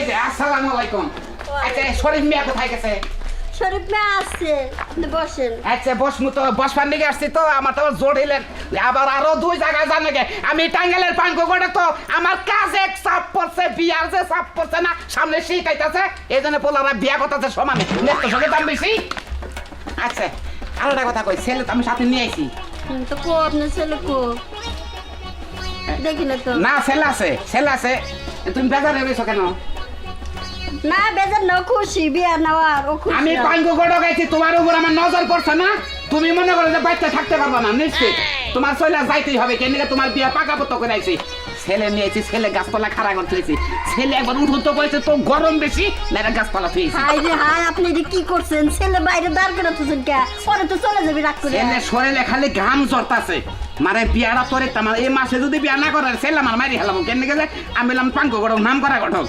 এই যে আসসালামু আলাইকুম। আচ্ছা শরীফ মিয়া কোথায় গেছে? শরীফ মে আসছে আপনি বসেন। আচ্ছা বসমু তো বসবার দিকে আসছি তো আমার তো জোর হইলেন আবার আরও দুই জায়গায় যান নাকি? আমি টাঙ্গালের তো আমার কাজ এক চাপ পড়ছে বিয়ার যে চাপ পড়ছে না সামনে শিখাইতেছে এই জন্য পোলারা বিয়া সমানে। নেত্র সঙ্গে দাম বেশি। আচ্ছা আরেকটা কথা কই ছেলে তো আমি সাথে নিয়ে আইছি। হুম, তো কো আপনার ছেলে কো? দেখি না তো। না ছেলে আছে ছেলে আছে। তুমি বেজার রয়েছো কেন? না বেজার না খুশি বিয়া নেওয়ার ও খুশি আমি পাঙ্কু গড় গাইছি তোমার উপর আমার নজর পড়ছে না? তুমি মনে করো যে বাচ্চা থাকতে পারব না নিশ্চিত। তোমার যাইতেই হবে কেন তোমার বিয়া পাকা পত্র করে আইছি? ছেলে নিয়েছি ছেলে গাছপালা খাড়া করে তুলেছি ছেলে একবার উঠুন তো বলেছে তো গরম বেশি গাছপালা তুলেছি হাই রে হাই আপনি কি করছেন? ছেলে বাইরে দাঁড় করে তুলছেন কে? পরে তো চলে যাবি রাগ করে। ছেলে শরীরে খালি ঘাম জরতাছে মানে বিয়াটা তোরে আমার এই মাসে যদি বিয়া না করে ছেলে আমার মারি হেলাম। কেন গেলে? আমি পাঙ্কু গড়ক নাম করা গঠক।